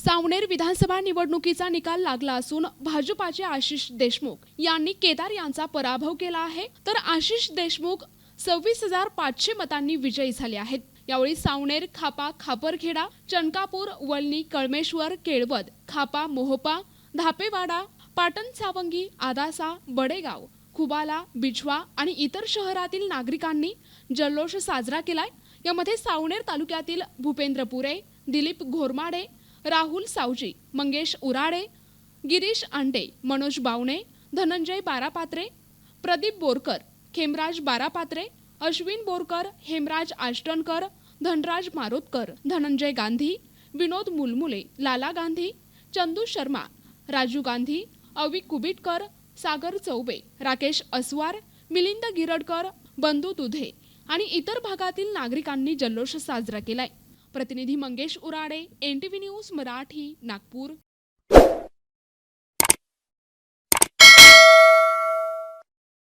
सावनेर विधानसभा निवडणुकीचा निकाल लागला असून भाजपाचे आशिष देशमुख यांनी केदार यांचा पराभव केला आहे. तर आशिष देशमुख सव्वीस हजार पाचशे मतांनी विजयी झाले आहेत. यावेळी सावनेर खापा खापरखेडा चणकापूर वलनी कळमेश्वर केळवद खापा मोहपा धापेवाडा पाटण सावंगी आदासा बडेगाव खुबाला बिछवा आणि इतर शहरातील नागरिकांनी जल्लोष साजरा केलाय. यामध्ये सावनेर तालुक्यातील भूपेंद्र पुरे दिलीप घोरमाडे राहुल सावजी मंगेश उराडे गिरीश आंडे मनोज बावणे धनंजय बारापात्रे प्रदीप बोरकर खेमराज बारापात्रे अश्विन बोरकर हेमराज आष्टनकर धनराज मारोतकर धनंजय गांधी विनोद मुलमुले लाला गांधी चंदू शर्मा राजू गांधी अवी कुबिटकर सागर चौबे राकेश अस्वार मिलिंद गिरडकर बंधू दुधे आणि इतर भागातील नागरिकांनी जल्लोष साजरा केलाय. प्रतिनिधी मंगेश उराडे एनटीव्ही न्यूज मराठी नागपूर.